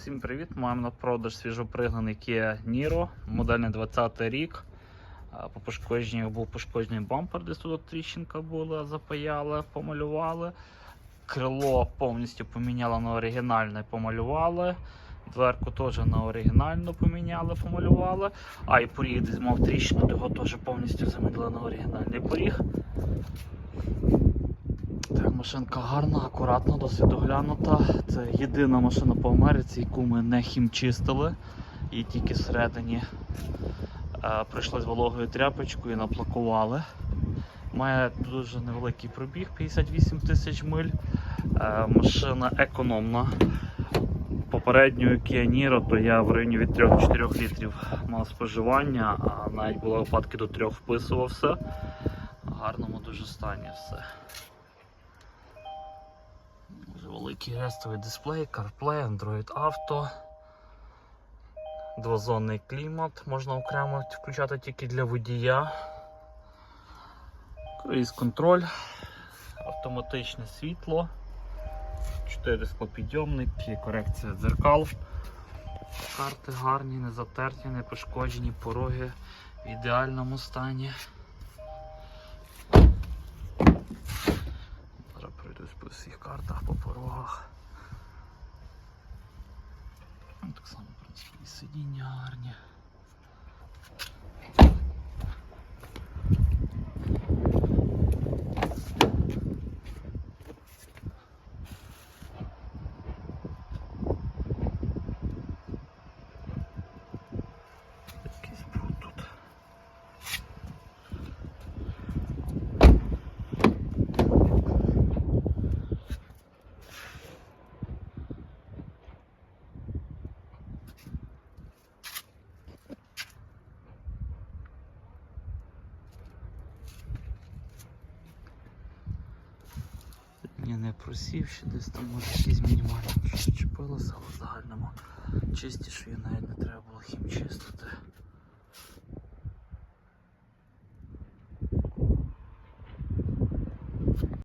Всім привіт! Маємо на продаж свіжопригнаний Kia Niro, модельний 20 рік. По пошкодженнях був пошкоджений бампер, десь тут тріщинка була, запаяли, помалювали. Крило повністю поміняли на оригінальне, помалювали. Дверку теж на оригінальну поміняли, помалювали. А і поріг десь мав тріщину, його теж повністю замінили на оригінальний поріг. Машинка гарна, акуратна, досить доглянута. Це єдина машина по Америці, яку ми не хімчистили. І тільки всередині е, прийшли з вологою тряпочкою і наплакували. Має дуже невеликий пробіг 58 тисяч миль. Е, машина економна. Попередньою Niro, то я в районі від 3-4 літрів мав споживання, а навіть були випадки до 3 вписувався. В гарному дуже стані все. Великий рестовий дисплей, CarPlay, Android Auto. Двозонний клімат можна окремо включати тільки для водія. Круїз контроль, автоматичне світло, 4 склопідйомники, корекція дзеркал. Карти гарні, не затерті, не пошкоджені, пороги в ідеальному стані. Всіх картах, по порогах. Ну, Так само, в принципі, і сидіння гарні. Якийсь був тут. Ні, не просів, ще десь там може якісь мінімальні щось чіпилося, але в загальному чистіше її навіть не треба було хімчистити.